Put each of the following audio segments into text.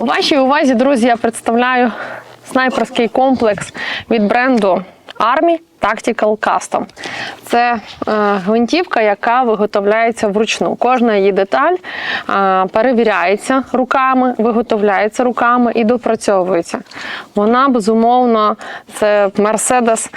У вашій увазі, друзі, я представляю снайперський комплекс від бренду Army Tactical Custom. Це е, гвинтівка, яка виготовляється вручну. Кожна її деталь е, перевіряється руками, виготовляється руками і допрацьовується. Вона безумовно це Mercedes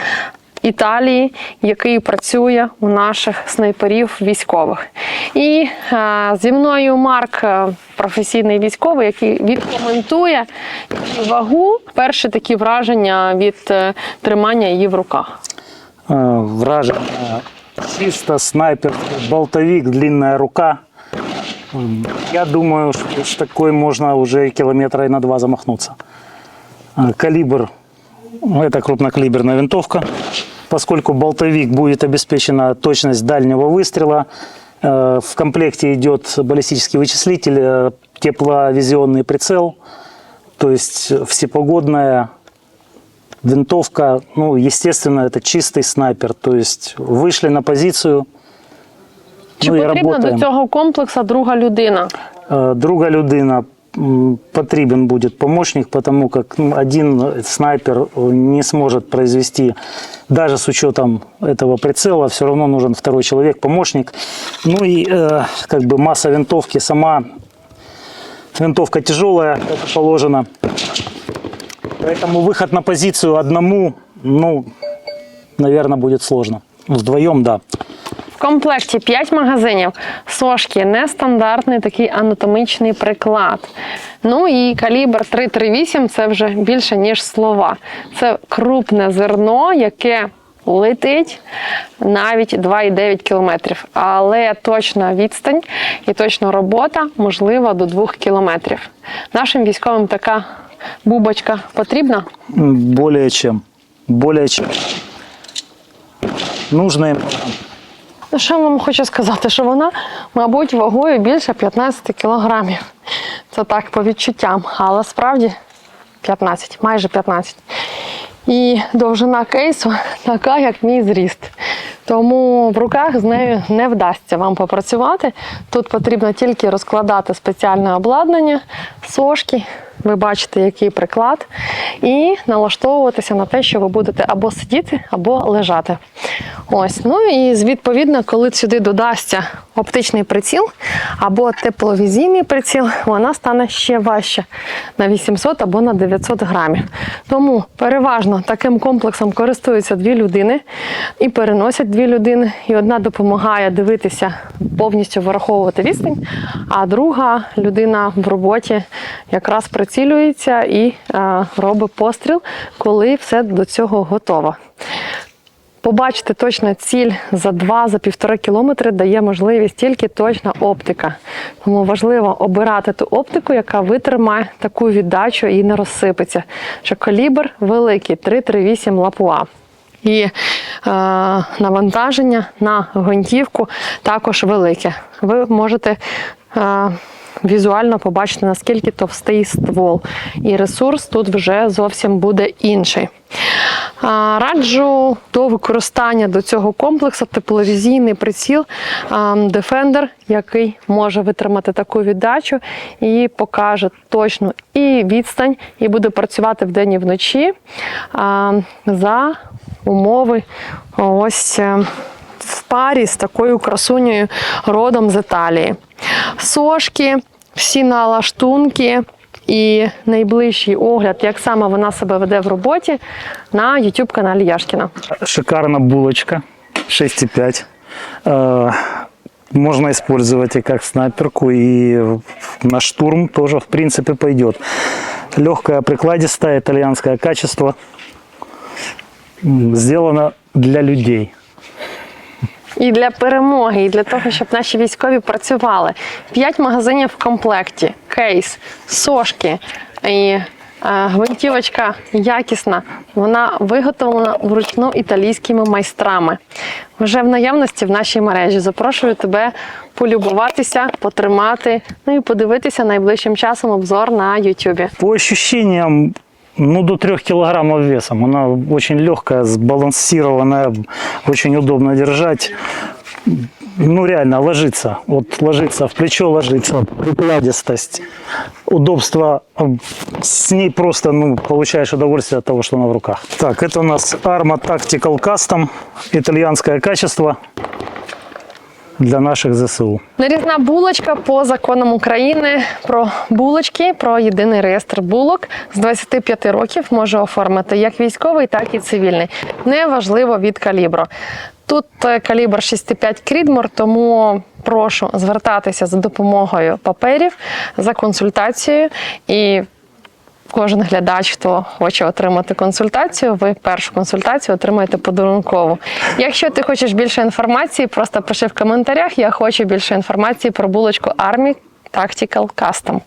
Італії, який працює у наших снайперів військових. І е, зі мною Марк, е, професійний військовий, який відкоментує її вагу. Перші такі враження від е, тримання її в руках. Э, Вражение. Чисто снайпер, болтовик, длинная рука. М, Я думаю, что с такой можно уже километра и на два замахнуться. Э, Калибр, ну, это крупнокалиберная винтовка. Поскольку болтовик будет обеспечена точность дальнего выстрела, э, в комплекте идет баллистический вычислитель, э, тепловизионный прицел, то есть всепогодная винтовка, ну, естественно, это чистый снайпер. То есть вышли на позицию, Чи ну і потрібна до цього комплексу друга людина? Э, Друга людина потребен будет помощник, потому как ну, один снайпер э, не сможет произвести, даже с учетом этого прицела, все равно нужен второй человек, помощник. Ну и э, как бы масса винтовки сама, винтовка тяжелая, как положено. Поэтому выход на позицию одному, ну, наверное, будет сложно. Вдвоем, да. Комплекті 5 магазинів, сошки, нестандартний такий анатомічний приклад. Ну і калібр 338 це вже більше, ніж слова. Це крупне зерно, яке летить навіть 2,9 кілометрів. Але точна відстань і точна робота можлива до 2 кілометрів. Нашим військовим така бубочка потрібна. Более чем. Более чем. Нужно Ну, що я вам хочу сказати, що вона, мабуть, вагою більше 15 кілограмів. Це так по відчуттям, але справді 15, майже 15. І довжина кейсу така, як мій зріст. Тому в руках з нею не вдасться вам попрацювати. Тут потрібно тільки розкладати спеціальне обладнання, сошки. Ви бачите, який приклад, і налаштовуватися на те, що ви будете або сидіти, або лежати. Ось, ну і відповідно, коли сюди додасться оптичний приціл або тепловізійний приціл, вона стане ще важче на 800 або на 900 грамів. Тому переважно таким комплексом користуються дві людини і переносять дві людини. І одна допомагає дивитися, повністю враховувати відстань, а друга людина в роботі якраз прицілюється і робить постріл, коли все до цього готово. Побачити точно ціль за 2 за кілометри дає можливість тільки точна оптика. Тому важливо обирати ту оптику, яка витримає таку віддачу і не розсипеться. Що калібр великий 338 лапуа. І е, навантаження на гвинтівку також велике. Ви можете е, візуально побачити, наскільки товстий ствол. І ресурс тут вже зовсім буде інший. Раджу до використання до цього комплексу тепловізійний приціл Defender, який може витримати таку віддачу і покаже точну і відстань, і буде працювати вдень і вночі за умови ось е, в парі з такою красунею родом з Італії. Сошки, всі налаштунки і найближчий огляд, як саме вона себе веде в роботі, на YouTube каналі Яшкіна. Шикарная булочка 6,5. Э, Можно использовать и как снайперку, и на штурм тоже, в принципе, пойдет. Легкая, прикладистая, итальянское качество. М, Сделано для людей. І для перемоги, і для того, щоб наші військові працювали. П'ять магазинів в комплекті, кейс, сошки і е, гвинтівочка якісна. Вона виготовлена вручну італійськими майстрами. Вже в наявності в нашій мережі. Запрошую тебе полюбуватися, потримати, ну і подивитися найближчим часом обзор на Ютубі. По ощущениям, ну, до 3 килограммов весом. Она очень легкая, сбалансированная, очень удобно держать. ну реально ложится, вот ложится, в плечо ложится, прикладистость, удобство, с ней просто, ну, получаешь удовольствие от того, что она в руках. Так, это у нас Arma Tactical Custom, итальянское качество для наших ЗСУ. Нарізна булочка по законам України про булочки, про єдиний реєстр булок з 25 років може оформити як військовий, так і цивільний. Неважливо від калібру. Тут е, калібр 6,5 Крідмор, тому прошу звертатися за допомогою паперів за консультацією і. Кожен глядач, хто хоче отримати консультацію, ви першу консультацію отримаєте подарункову. Якщо ти хочеш більше інформації, просто пиши в коментарях. Я хочу більше інформації про булочку Army Tactical Custom.